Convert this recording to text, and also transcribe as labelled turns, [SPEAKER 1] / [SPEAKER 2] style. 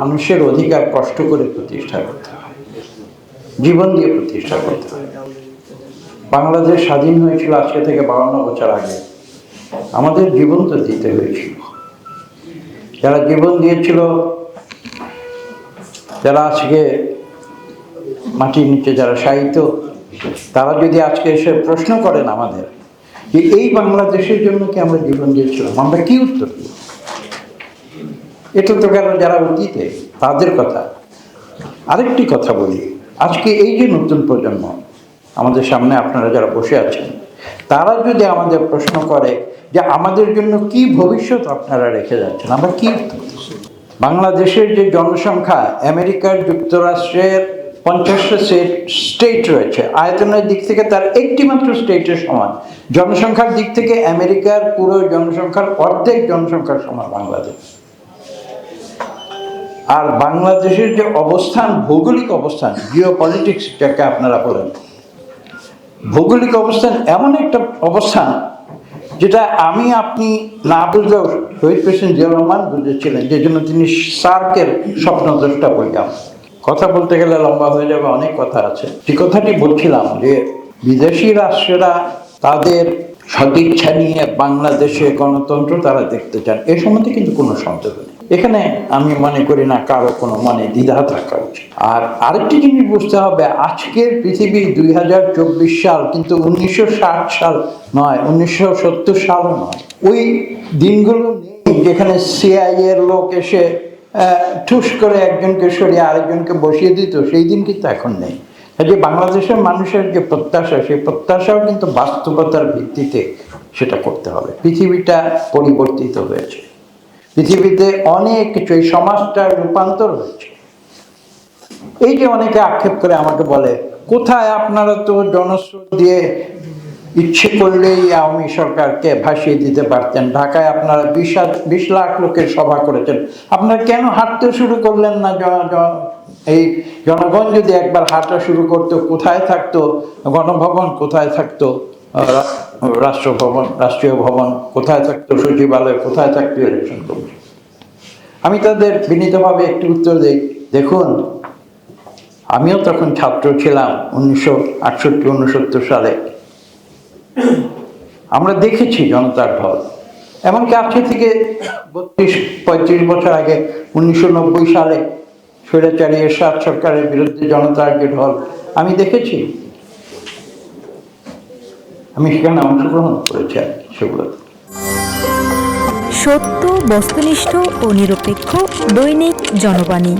[SPEAKER 1] মানুষের অধিকার কষ্ট করে প্রতিষ্ঠা করতে হয়, জীবন দিয়ে প্রতিষ্ঠা করতে হয়। বাংলাদেশ স্বাধীন হয়েছিল আজকে থেকে বাউন্ন বছর আগে। আমাদের জীবন তো দিতে হয়েছিল। যারা জীবন দিয়েছিল, যারা আজকে মাটির নিচে যারা সাহিত্য তারা যদি আজকে এসে প্রশ্ন করেন আমাদের যে এই বাংলাদেশের জন্য কি আমরা জীবন দিয়েছিলাম, আমরা কি উত্তর দিই এটা তো গেল যারা অতীতে, তাদের কথা। আরেকটি কথা বলি, আজকে এই যে নতুন প্রজন্ম, আমাদের সামনে আপনারা যারা বসে আছেন, তারা যদি আমাদের প্রশ্ন করে যে আমাদের জন্য কি ভবিষ্যৎ আপনারা রেখে যাচ্ছেন, আমরা কি বাংলাদেশের যে জনসংখ্যা, আমেরিকার যুক্তরাষ্ট্রের পঞ্চাশটা স্টেট রয়েছে, আয়তনের দিক থেকে তার একটি মাত্র স্টেটের সমান। জনসংখ্যার দিক থেকে আমেরিকার পুরো জনসংখ্যার অর্ধেক জনসংখ্যার সমান বাংলাদেশ। আর বাংলাদেশের যে অবস্থান, ভৌগোলিক অবস্থান জিও পলিটিক্স যাকে আপনারা বলেন, ভৌগোলিক অবস্থান এমন একটা অবস্থান যেটা আমি, আপনি না বুঝলেও শহীদ প্রেসিডেন্ট জিয়া রহমান বুঝেছিলেন, যে জন্য তিনি সার্কের স্বপ্নদ্রষ্টা বললাম। কথা বলতে গেলে লম্বা হয়ে যাবে, অনেক কথা আছে। যে কথাটি বলছিলাম যে বিদেশি রাষ্ট্রেরা তাদের সদিচ্ছা নিয়ে বাংলাদেশে গণতন্ত্র তারা দেখতে চান, এ সম্বন্ধে কিন্তু কোনো সন্দেহ নেই। এখানে আমি মনে করি না কারও কোনো মনে দ্বিধা থাকা উচিত। আর আরেকটি জিনিস বুঝতে হবে, আজকের পৃথিবী দুই হাজার চব্বিশ সাল কিন্তু উনিশশো ষাট সাল নয়, উনিশশো সালও নয়। ওই দিনগুলো নেই যেখানে সিআই এর লোক এসে ঠুস করে একজনকে সরিয়ে আরেকজনকে বসিয়ে দিত, সেই দিন কিন্তু এখন নেই। যে বাংলাদেশের মানুষের যে প্রত্যাশা, সেই প্রত্যাশাও কিন্তু বাস্তবতার ভিত্তিতে সেটা করতে হবে। পৃথিবীটা পরিবর্তিত হয়েছে। পৃথিবীতে অনেক কিছু, এই সমাজটার রূপান্তর হয়েছে। এই যে অনেকে আক্ষেপ করে আমাকে বলে, কোথায় আপনারা তো জনস্রোত দিয়ে ইচ্ছে করলেই আওয়ামী সরকারকে ভাসিয়ে দিতে পারতেন, ঢাকায় আপনারা বিশ বিশ লাখ লোকের সভা করেছেন। আপনারা কেন হাঁটতে শুরু করলেন না? এই জনগণ যদি একবার হাঁটা শুরু করতো, কোথায় থাকতো? গণভবন কোথায় থাকতো? রাষ্ট্রভবন, রাষ্ট্রীয় ভবন, কোথায় থাকতো, সচিবালয়, কোথায় থাকতো ইলেকশন কমিশন আমি তাদের বিনীতভাবে একটি উত্তর দিই। দেখুন, আমিও তখন ছাত্র ছিলাম উনিশশো আটষট্টি, উনসত্তর সালে। আমরা দেখেছি জনতার ঢল। এমনকি আজকে থেকে বত্রিশ, পঁয়ত্রিশ বছর আগে, উনিশশো নব্বই সালে স্বৈরাচারী এরশাদ সরকারের বিরুদ্ধে জনতার যে ঢল, আমি দেখেছি। আমি সেখানে অংশগ্রহণ করেছি আর কি সেগুলোতে
[SPEAKER 2] সত্য বস্তুনিষ্ঠ ও নিরপেক্ষ দৈনিক জনবাণী।